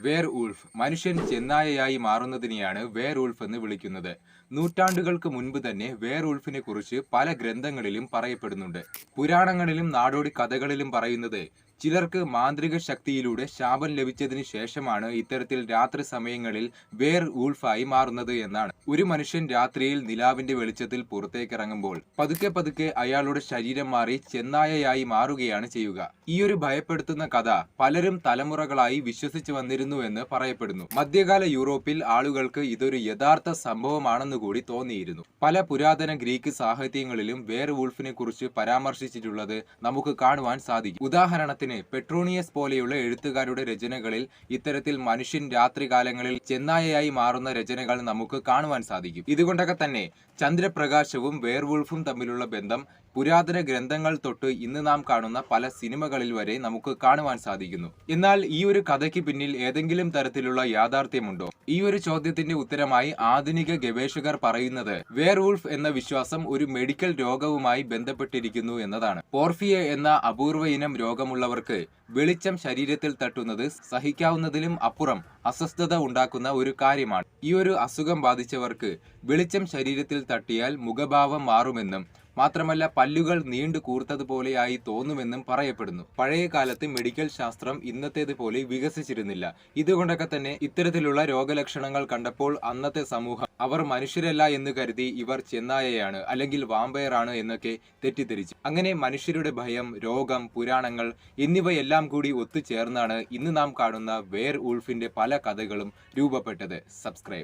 Where Ulf മനുഷ്യൻ ചെന്നായയായി മാറുന്നതിനെയാണ് where Ulf എന്ന് വിളിക്കുന്നത്. നൂറ്റാണ്ടുകൾക്ക് മുൻപ് തന്നെ വേർ ഉൾഫിനെ കുറിച്ച് പല ഗ്രന്ഥങ്ങളിലും പറയപ്പെടുന്നുണ്ട്. പുരാണങ്ങളിലും നാടോടി കഥകളിലും പറയുന്നത് ചിലർക്ക് മാന്ത്രിക ശക്തിയിലൂടെ ശാപം ലഭിച്ചതിന് ശേഷമാണ് ഇത്തരത്തിൽ രാത്രി സമയങ്ങളിൽ വേർ ഊൾഫായി മാറുന്നത് എന്നാണ്. ഒരു മനുഷ്യൻ രാത്രിയിൽ നിലാവിന്റെ വെളിച്ചത്തിൽ പുറത്തേക്കിറങ്ങുമ്പോൾ പതുക്കെ പതുക്കെ അയാളുടെ ശരീരം മാറി ചെന്നായയായി മാറുകയാണ് ചെയ്യുക. ഈ ഒരു ഭയപ്പെടുത്തുന്ന കഥ പലരും തലമുറകളായി വിശ്വസിച്ചു വന്നിരുന്നു എന്ന് പറയപ്പെടുന്നു. മധ്യകാല യൂറോപ്പിൽ ആളുകൾക്ക് ഇതൊരു യഥാർത്ഥ സംഭവമാണെന്ന് കൂടി തോന്നിയിരുന്നു. പല പുരാതന ഗ്രീക്ക് സാഹിത്യങ്ങളിലും വേർ വൂൾഫിനെ കുറിച്ച് പരാമർശിച്ചിട്ടുള്ളത് നമുക്ക് കാണുവാൻ സാധിക്കും. ഉദാഹരണത്തിന് പെട്രോണിയസ് പോലെയുള്ള എഴുത്തുകാരുടെ രചനകളിൽ ഇത്തരത്തിൽ മനുഷ്യൻ രാത്രികാലങ്ങളിൽ ചെന്നായയായി മാറുന്ന രചനകൾ നമുക്ക് കാണുവാൻ സാധിക്കും. ഇതുകൊണ്ടൊക്കെ തന്നെ ചന്ദ്രപ്രകാശവും വേർവുൾഫും തമ്മിലുള്ള ബന്ധം പുരാതന ഗ്രന്ഥങ്ങൾ തൊട്ട് ഇന്ന് നാം കാണുന്ന പല സിനിമകളിൽ വരെ നമുക്ക് കാണുവാൻ സാധിക്കുന്നു. എന്നാൽ ഈ ഒരു കഥയ്ക്ക് പിന്നിൽ ഏതെങ്കിലും തരത്തിലുള്ള യാഥാർത്ഥ്യമുണ്ടോ? ഈ ഒരു ചോദ്യത്തിന്റെ ഉത്തരമായി ആധുനിക ഗവേഷകർ പറയുന്നത് വേർവുൾഫ് എന്ന വിശ്വാസം ഒരു മെഡിക്കൽ രോഗവുമായി ബന്ധപ്പെട്ടിരിക്കുന്നു എന്നതാണ്. പോർഫിയ എന്ന അപൂർവ ഇനം രോഗമുള്ളവർക്ക് വെളിച്ചം ശരീരത്തിൽ തട്ടുന്നത് സഹിക്കാവുന്നതിലും അപ്പുറം അസ്വസ്ഥത ഉണ്ടാക്കുന്ന ഒരു കാര്യമാണ്. ഈ ഒരു അസുഖം ബാധിച്ചവർക്ക് വെളിച്ചം ശരീരത്തിൽ തട്ടിയാൽ മുഖഭാവം മാറുമെന്നും മാത്രമല്ല പല്ലുകൾ നീണ്ടു കൂർത്തതുപോലെയായി തോന്നുമെന്നും പറയപ്പെടുന്നു. പഴയ കാലത്ത് മെഡിക്കൽ ശാസ്ത്രം ഇന്നത്തേതുപോലെ വികസിച്ചിരുന്നില്ല. ഇതുകൊണ്ടൊക്കെ തന്നെ ഇത്തരത്തിലുള്ള രോഗലക്ഷണങ്ങൾ കണ്ടപ്പോൾ അന്നത്തെ സമൂഹം അവർ മനുഷ്യരല്ല എന്ന് കരുതി ഇവർ ചെന്നായയാണ് അല്ലെങ്കിൽ വാമ്പയറാണ് എന്നൊക്കെ തെറ്റിദ്ധരിച്ചു. അങ്ങനെ മനുഷ്യരുടെ ഭയം രോഗം പുരാണങ്ങൾ എന്നിവയെല്ലാം കൂടി ഒത്തുചേർന്നാണ് ഇന്ന് നാം കാണുന്ന വേർ ഉൾഫിന്റെ പല കഥകളും രൂപപ്പെട്ടത്. സബ്സ്ക്രൈബ്.